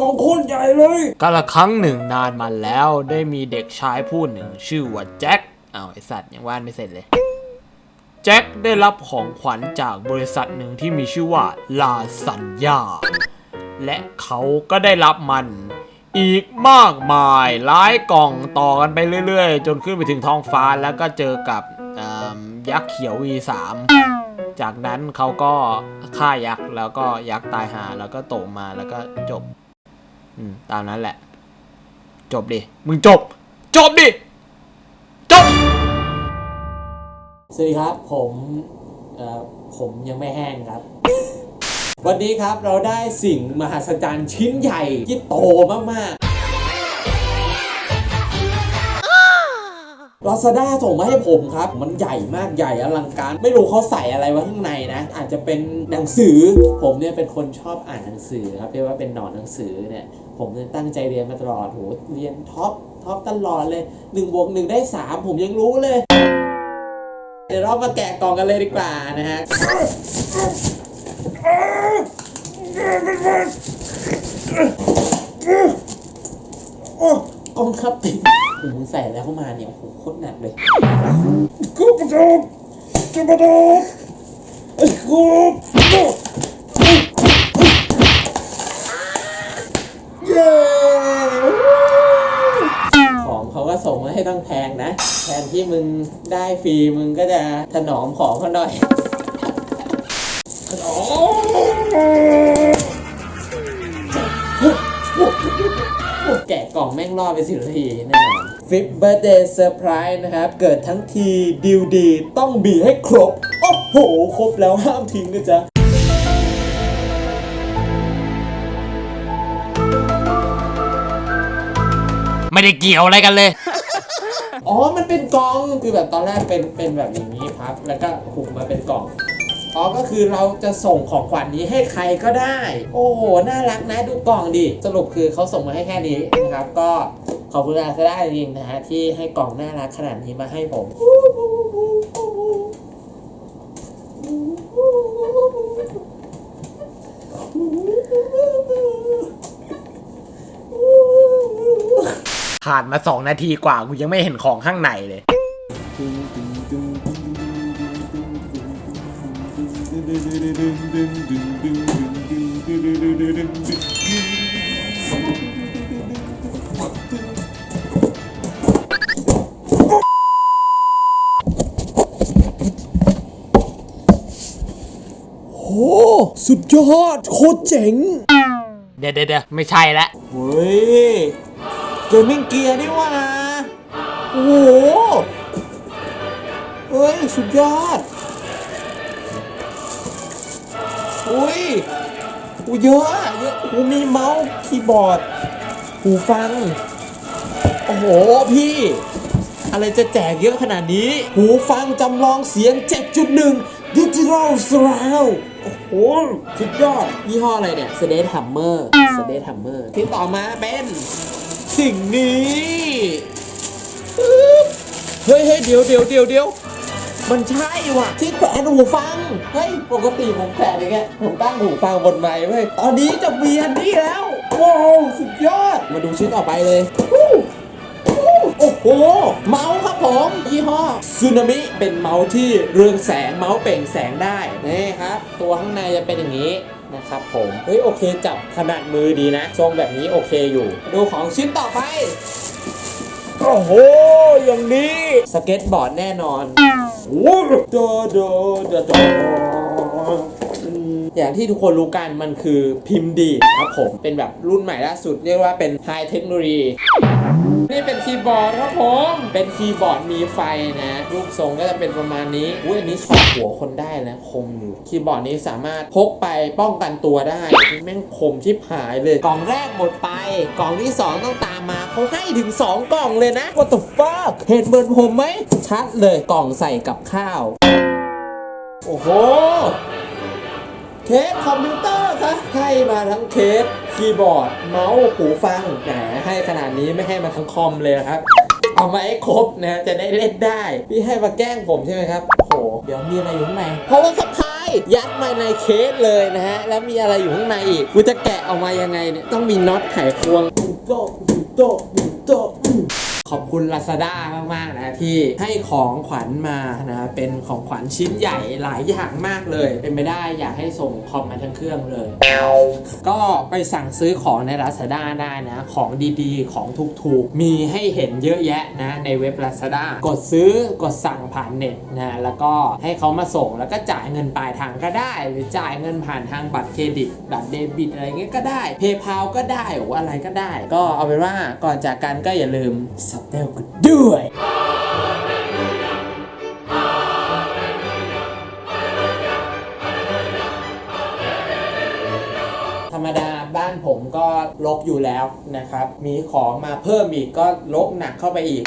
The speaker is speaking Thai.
กองโคตรใหญ่เลยกาละครั้งหนึ่งนานมาแล้วได้มีเด็กชายผู้หนึ่ง ชื่อว่าแจ็คอ้าวไอสัตว์ยังวาดไม่เสร็จเลย แจ็คได้รับของขวัญจากบริษัทหนึ่งที่มีชื่อว่าลาสัญญา และเขาก็ได้รับมันอีกมากมายหลายกล่องต่อกันไปเรื่อยๆ จนขึ้นไปถึงท้องฟ้าแล้วก็เจอกับยักษ์เขียว V3 จากนั้นเขาก็ฆ่ายักษ์แล้วก็ยักษ์ตายหาแล้วก็โตมาแล้วก็จบ ตามนั้นแหละ จบดิ มึงจบ จบดิ จบ สวัสดีครับ ผมเอ่อผมยังไม่แห้งครับ วันนี้ครับเราได้สิ่งมหัศจรรย์ชิ้นใหญ่ที่โตมากๆ ลาซาด้าส่งมาให้ผมครับ มันใหญ่มากใหญ่อลังการ ไม่รู้เขาใส่อะไรไว้ข้างในนะ อาจจะเป็นหนังสือ ผมเนี่ยเป็นคนชอบอ่านหนังสือครับเรียกว่าเป็นหนอนหนังสือเนี่ย ผมเนี่ยตั้งใจเรียนมาตลอดโหเรียนท็อปท็อปตลอดเลย1นบวกหนึ่งได้สามผมยังรู้เลย เดี๋ยวเรามาแกะกล่องกันเลยดีกว่านะฮะโอ้กองครับติด โอ้โหใส่แล้วเข้ามาเนี่ยโอ้โหโคตรหนักเลยกูประตูกูประตูกูเย้ของเขาก็ส่งมาให้ตั้งแพงนะ แทนที่มึงได้ฟรีมึงก็จะถนอมของเขาหน่อยถนอม แกะกล่องแม่งรอดไปสิบนาทีแน่นอนฟิปเบอร์เดย์เซอร์ไพรส์นะครับ เกิดทั้งทีดิวดี ต้องบีให้ครบ โอ้โห ครบแล้วห้ามทิ้งนะจ๊ะไม่ได้เกี่ยวอะไรกันเลย อ๋อ มันเป็นกล่อง คือแบบตอนแรกเป็นเป็นแบบอย่างนี้พับ แล้วก็หุบมาเป็นกล่อง อ๋อก็คือเราจะส่งของขวัญนี้ให้ใครก็ได้ โอ้โห น่ารักนะดูกล่องดิ สรุปคือเขาส่งมาให้แค่นี้นะครับ ก็ขอบคุณอาซาด้าจริงนะฮะที่ให้กล่องน่ารักขนาดนี้มาให้ผมผ่านมาสองนาทีกว่า กูยังไม่เห็นของข้างในเลย โอ้สุดยอด โคตรเจ๋งเดี๋ยวเดี๋ยวเดี๋ยวไม่ใช่ละเฮ้ย เกมมิ่งเกียร์นี่หว่า โอ้โห เฮ้ย สุดยอด อุ้ยอูเยอะอะเยอะโอ้มีเมาส์คีย์บอร์ดหูฟัง โอ้โหพี่ อะไรจะแจกเยอะขนาดนี้ หูฟังจำลองเสียง 7.1 Digital Surround โอ้โหสุดยอด ยี่ห้ออะไรเนี่ย s d a t Hammer s d a t Hammer ที่ต่อมาเป็น สิ่งนี้ เฮ้ยเฮ้ยเดี๋ยวเดี๋ยวเดี๋ยวเดี๋ยว มันใช่ว่ะที่แขวนหูฟัง เฮ้ย ปกติผมแขวนอย่างเงี้ย ผมตั้งหูฟังบนไม้เว้ย ตอนนี้จะมีอันนี้แล้ว ว้าว สุดยอด มาดูชิ้นต่อไปเลยฮู้โอ้โห เมาส์ครับผม ยี่ห้อซูนามิเป็นเมาส์ที่เรืองแสงเมาส์เปล่งแสงได้ นี่ครับ ตัวข้างในจะเป็นอย่างนี้นะครับผม เฮ้ย โอเคจับถนัดมือดีนะ ทรงแบบนี้โอเคอยู่ ดูของชิ้นต่อไป โอ้โห อย่างนี้ สเก็ตบอร์ดแน่นอนโอ้โดโดโดโดอืมอย่างที่ทุกคนรู้กันมันคือพิมพ์ดีดครับผม เป็นแบบรุ่นใหม่ล่าสุด เรียกว่าเป็นไฮเทคโนโลยี นี่เป็นคีย์บอร์ดครับผม เป็นคีย์บอร์ดมีไฟนะ รูปทรงก็จะเป็นประมาณนี้อุ้ยอันนี้ชอบหัวคนได้นะคมอยู่คีย์บอร์ดนี้สามารถพกไปป้องกันตัวได้นี่แม่งคมชิบหายเลย กล่องแรกหมดไป กล่องที่ 2 ต้องตามมาเขาให้ถึง 2 กล่องเลยนะ What the fuck เห็นเหมือนผมไหม ชัดเลยกล่องใส่กับข้าว โอ้โห เคสคอมพิวเตอร์คะให้มาทั้งเคสคีย์บอร์ด เมาส์หูฟังแหมให้ขนาดนี้ไม่ให้มาทั้งคอมเลยครับเอามาให้ครบนะจะได้เล่นได้ พี่ให้มาแกล้งผมใช่ไหมครับโอ้โหเดี๋ยวมีอะไรอยู่ข้างในเพราะว่าสะพายยัดมาในเคสเลยนะฮะแล้วมีอะไรอยู่ข้างในอีกกูจะแกะออกมายังไงเนี่ยต้องมีน็อตไขควงโตะโตโต ขอบคุณ Lazada มาก ๆ นะที่ให้ของขวัญมานะเป็นของขวัญชิ้นใหญ่หลายอย่างมากเลย เป็นไปได้อยากให้ส่งคอมมาทั้งเครื่องเลย ก็ไปสั่งซื้อของใน Lazada ได้นะ ของดีๆ ของถูกๆ มีให้เห็นเยอะแยะนะในเว็บ Lazada กดซื้อกดสั่งผ่านเน็ตนะแล้วก็ให้เขามาส่งแล้วก็จ่ายเงินปลายทางก็ได้ หรือจ่ายเงินผ่านทางบัตรเครดิตบัตรเดบิตอะไรเงี้ยก็ได้ PayPal ก็ได้หรืออะไรก็ได้ ก็เอาเป็นว่าก่อนจากกันก็อย่าลืมสบเตลกันด้วยธรรมดาบ้านผมก็ลกอยู่แล้วนะครับ มีของมาเพิ่มอีกก็ลกหนักเข้าไปอีก